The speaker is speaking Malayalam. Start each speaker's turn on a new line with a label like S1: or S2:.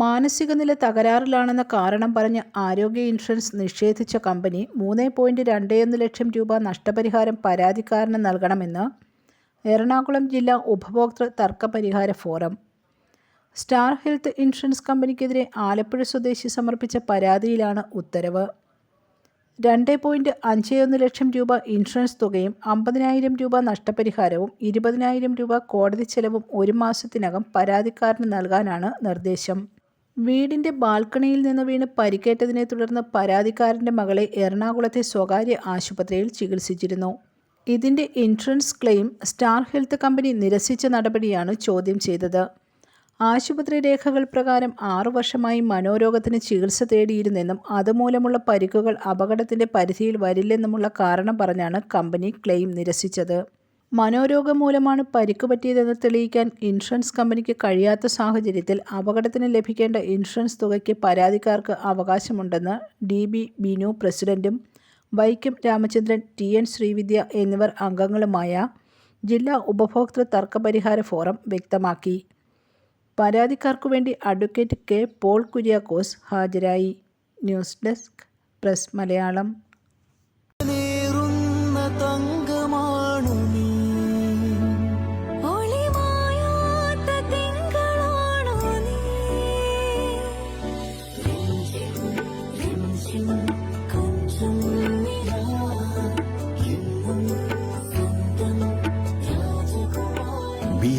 S1: മാനസിക നില തകരാറിലാണെന്ന കാരണം പറഞ്ഞ് ആരോഗ്യ ഇൻഷുറൻസ് നിഷേധിച്ച കമ്പനി മൂന്ന് പോയിന്റ് രണ്ടേയൊന്ന് ലക്ഷം രൂപ നഷ്ടപരിഹാരം പരാതിക്കാരന് നൽകണമെന്ന് എറണാകുളം ജില്ലാ ഉപഭോക്തൃ തർക്കപരിഹാര ഫോറം. സ്റ്റാർ ഹെൽത്ത് ഇൻഷുറൻസ് കമ്പനിക്കെതിരെ ആലപ്പുഴ സ്വദേശി സമർപ്പിച്ച പരാതിയിലാണ് ഉത്തരവ്. രണ്ട് പോയിന്റ് അഞ്ച് ഒന്ന് ലക്ഷം രൂപ ഇൻഷുറൻസ് തുകയും അമ്പതിനായിരം രൂപ നഷ്ടപരിഹാരവും ഇരുപതിനായിരം രൂപ കോടതി ചെലവും ഒരു മാസത്തിനകം പരാതിക്കാരന് നൽകാനാണ് നിർദ്ദേശം. വീടിന്റെ ബാൽക്കണിയിൽ നിന്ന് വീണ് പരിക്കേറ്റതിനെ തുടർന്ന് പരാതിക്കാരന്റെ മകളെ എറണാകുളത്തെ സ്വകാര്യ ആശുപത്രിയിൽ ചികിത്സിച്ചിരുന്നു. ഇതിന്റെ insurance claim Star Health company നിരസിച്ച നടപടിയാണ് ചോദ്യം ചെയ്തത്. ആശുപത്രി രേഖകൾ പ്രകാരം ആറു വർഷമായി മനോരോഗത്തിന് ചികിത്സ തേടിയിരുന്നെന്നും അതുമൂലമുള്ള പരിക്കുകൾ അപകടത്തിന്റെ പരിധിയിൽ വരില്ലെന്നുമുള്ള കാരണം പറഞ്ഞാണ് കമ്പനി ക്ലെയിം നിരസിച്ചത്. മനോരോഗം മൂലമാണ് പരിക്ക് പറ്റിയതെന്ന് തെളിയിക്കാൻ ഇൻഷുറൻസ് കമ്പനിക്ക് കഴിയാത്ത സാഹചര്യത്തിൽ അപകടത്തിന് ലഭിക്കേണ്ട ഇൻഷുറൻസ് തുകയ്ക്ക് പരാതിക്കാർക്ക് അവകാശമുണ്ടെന്ന് ഡി ബി ബിനു പ്രസിഡന്റും വൈക്കം രാമചന്ദ്രൻ ടി എൻ ശ്രീവിദ്യ എന്നിവർ അംഗങ്ങളുമായ ജില്ലാ ഉപഭോക്തൃ തർക്കപരിഹാര ഫോറം വ്യക്തമാക്കി. പരാതിക്കാർക്കു വേണ്ടി അഡ്വക്കേറ്റ് കെ പോൾ കുര്യാക്കോസ് ഹാജരായി. News desk press Malayalam.